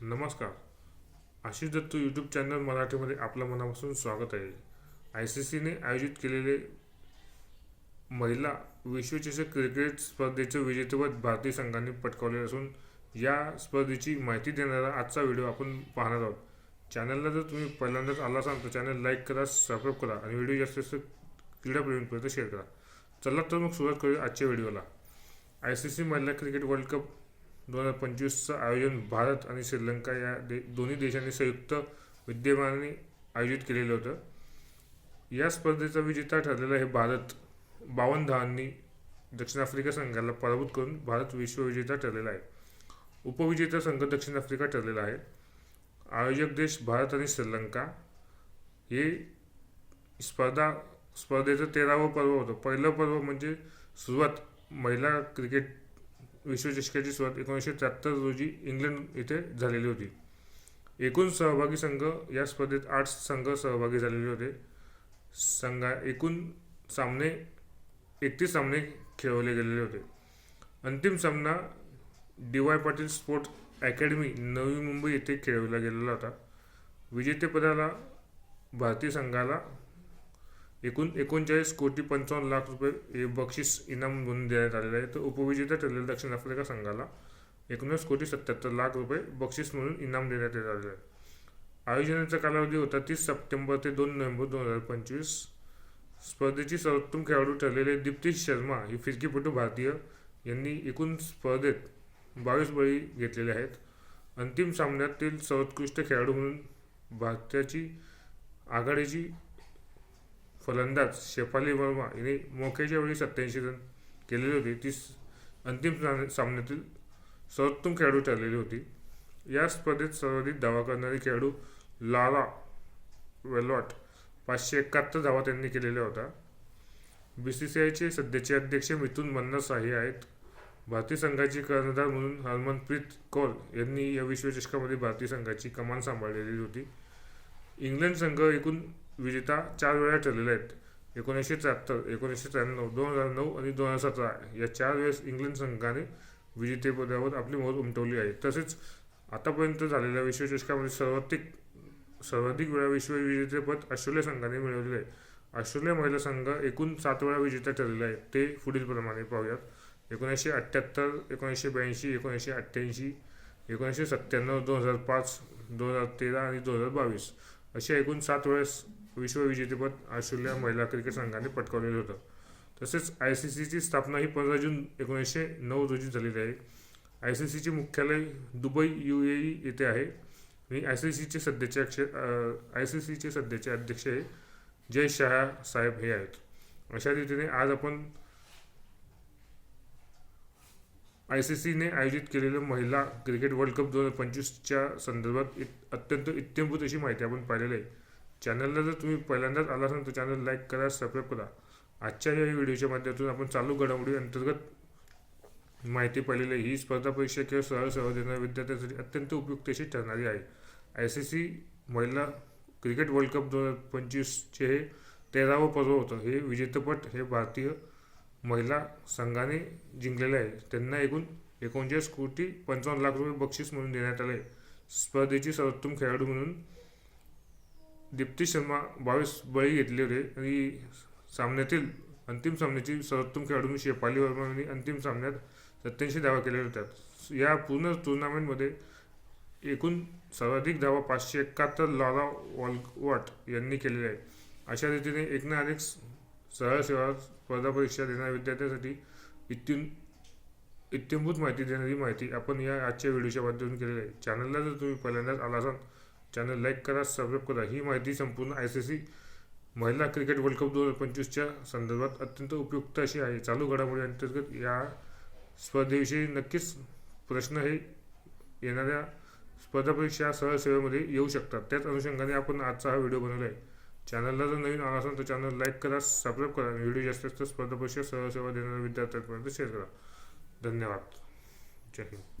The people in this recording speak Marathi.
नमस्कार. आशिष दत्त यूट्यूब चॅनल मराठीमध्ये आपलं मनापासून स्वागत आहे. आय सी सीने आयोजित केलेले महिला विश्वचषक क्रिकेट स्पर्धेचे विजेतेपद भारतीय संघाने पटकावले असून या स्पर्धेची माहिती देणारा आजचा व्हिडिओ आपण पाहणार आहोत. चॅनलला जर तुम्ही पहिल्यांदाच आला असाल तर चॅनल लाईक करा सबस्क्राईब करा आणि व्हिडिओ जास्तीत जास्त क्रीडाप्रेमींपर्यंत शेअर करा. चला तर मग सुरुवात करूया आजच्या व्हिडिओला. आय सी सी महिला क्रिकेट वर्ल्ड कप दोन हजार पंचवीसचं आयोजन भारत आणि श्रीलंका या दे दोन्ही देशांनी संयुक्त विद्यमाने आयोजित केलेलं होतं. या स्पर्धेचा विजेता ठरलेला हे भारत बावन्न धावांनी दक्षिण आफ्रिका संघाला पराभूत करून भारत विश्वविजेता ठरलेला आहे. उपविजेता संघ दक्षिण आफ्रिका ठरलेला आहे. आयोजक देश भारत आणि श्रीलंका. हे स्पर्धा स्पर्धेचं तेरावं पर्व होतं. पहिलं पर्व म्हणजे सुरुवात महिला क्रिकेट विश्वचषकाची सुरुवात एकोणीसशे त्र्याहत्तर रोजी इंग्लंड येथे झालेली होती. एकूण सहभागी संघ या स्पर्धेत आठ संघ सहभागी झालेले होते. संघा एकूण सामने एकतीस सामने खेळवले गेलेले होते. अंतिम सामना D Y Patil sport academy Navi Mumbai येथे खेळवला गेलेला होता. विजेतेपदाला भारतीय संघाला एकूण एकोणचाळीस कोटी पंचावन्न लाख रुपये हे बक्षीस इनाम म्हणून देण्यात आलेलं आहे. तर उपविजेता ठरलेल्या दक्षिण आफ्रिका संघाला एकोणीस कोटी सत्याहत्तर लाख रुपये बक्षीस म्हणून इनाम देण्यात येत आलेलं आहे. आयोजनाचा कालावधी होता तीस सप्टेंबर ते दोन नोव्हेंबर दोन हजार पंचवीस. स्पर्धेची सर्वोत्तम खेळाडू ठरलेले दीप्ती शर्मा ही फिरकीपटू भारतीय यांनी एकूण स्पर्धेत बावीस बळी घेतलेले आहेत. अंतिम सामन्यातील सर्वोत्कृष्ट खेळाडू म्हणून भारताची आघाडीची फलंदाज शेफाली वर्मा हिने मोक्याच्या वेळी सत्याऐंशी रन केलेली होती. ती अंतिम सामन्यातील सर्वोत्तम खेळाडू ठरलेली होती. या स्पर्धेत सर्वाधिक धावा करणारी खेळाडू लारा वेलॉट पाचशे एकाहत्तर धावा त्यांनी केलेल्या होता बी सी सी आयचे सध्याचे अध्यक्ष मिथुन मन्ना साही आहेत. भारतीय संघाचे कर्णधार म्हणून हरमनप्रीत कौर यांनी या विश्वचषकामध्ये भारतीय संघाची कमान सांभाळलेली होती. इंग्लंड संघ एकूण विजेता चार वेळा ठरलेले आहेत. एकोणीसशे त्र्याहत्तर एकोणीसशे त्र्याण्णव दोन हजार नऊ आणि दोन हजार सतरा या चार वेळेस इंग्लंड संघाने विजेतेपदावर आपली मोहर उमटवली आहे. तसेच आतापर्यंत झालेल्या विश्वचषकामध्ये सर्वाधिक सर्वाधिक वेळा विश्वविजेतेपद ऑस्ट्रेलिया संघाने मिळवलेले आहे. ऑस्ट्रेलिया महिला संघ एकूण सात वेळा विजेता ठरलेला आहे. ते पुढीलप्रमाणे पाहूयात. एकोणीसशे अठ्ठ्याहत्तर एकोणीसशे ब्याऐंशी एकोणीसशे अठ्ठ्याऐंशी एकोणीसशे सत्त्याण्णव दोन हजार पाच दोन हजार तेरा आणि दोन हजार बावीस अशा एकूण सात वेळेस विश्वविजेतेपद ऑस्ट्रेलिया महिला क्रिकेट संघाने पटकावलेलं होतं. तसेच आय सी सीची स्थापना ही पंधरा जून एकोणीसशे नऊ रोजी झालेली आहे. आय सी सीचे मुख्यालय दुबई यू ए ई येथे आहे. आणि आय सी सीचे सध्याचे अक्ष आय सी सीचे सध्याचे अध्यक्ष हे जय शहा साहेब हे आहेत. अशा रीतीने आज आपण आय सी सीने आयोजित केलेलं महिला क्रिकेट वर्ल्ड कप दोन हजार पंचवीसच्या संदर्भात इत अत्यंत इत्यंभूत अशी माहिती आपण पाहिलेली आहे. चॅनलला जर तुम्ही पहिल्यांदाच आला असाल तर चॅनल लाईक करा सबस्क्राईब करा. आजच्या या व्हिडिओच्या माध्यमातून आपण चालू घडामोडी अंतर्गत माहिती पाहिलेली आहे. ही स्पर्धा परीक्षा किंवा सहज सहज देणाऱ्या विद्यार्थ्यांसाठी अत्यंत उपयुक्त अशी ठरणारी आहे. आय सी सी महिला क्रिकेट वर्ल्ड कप दोन हजार पंचवीसचे हे तेरावं पर्व होतं. हे विजेतेपद हे भारतीय महिला संघाने जिंकलेले आहे. त्यांना एकूण एकोणचाळीस कोटी पंचावन्न लाख रुपये बक्षीस म्हणून देण्यात आले स्पर्धेची सर्वोत्तम खेळाडू म्हणून दीप्ती शर्मा बावीस बळी घेतले होते. आणि सामन्यातील अंतिम सामन्याची सर्वोत्तम खेळाडू शेफाली वर्मा यांनी अंतिम सामन्यात सत्याऐंशी धावा केलेल्या होत्या. या पूर्ण टुर्नामेंटमध्ये एकूण सर्वाधिक धावा पाचशे एकाहत्तर लॉरा वॉलवॉट यांनी केलेल्या आहे अशा रीतीने एक ना अनेक सरळ सेवा स्पर्धा परीक्षा देणाऱ्या विद्यार्थ्यांसाठी इत्युन इत्यंभूत माहिती देणारी माहिती आपण या आजच्या व्हिडिओच्या माध्यमातून केलेली आहे. चॅनलला जर तुम्ही पहिल्यांदाच आला असाल चॅनल लाईक करा सबस्क्राईब करा. ही माहिती संपूर्ण आय सी सी महिला क्रिकेट वर्ल्ड कप दोन हजार पंचवीसच्या संदर्भात अत्यंत उपयुक्त अशी आहे. चालू घडामोडी अंतर्गत या स्पर्धेविषयी नक्कीच प्रश्न हे येणाऱ्या स्पर्धा परीक्षा सरळ सेवेमध्ये येऊ शकतात. त्याच अनुषंगाने आपण आजचा हा व्हिडिओ बनवला आहे. चॅनलला जर नवीन आला असेल तर चॅनल लाईक करा सबस्क्राईब करा आणि व्हिडिओ जास्तीत जास्त स्पर्धा परीक्षा सरळ सेवा देणाऱ्या विद्यार्थ्यांपर्यंत शेअर करा. धन्यवाद. जय हिंद.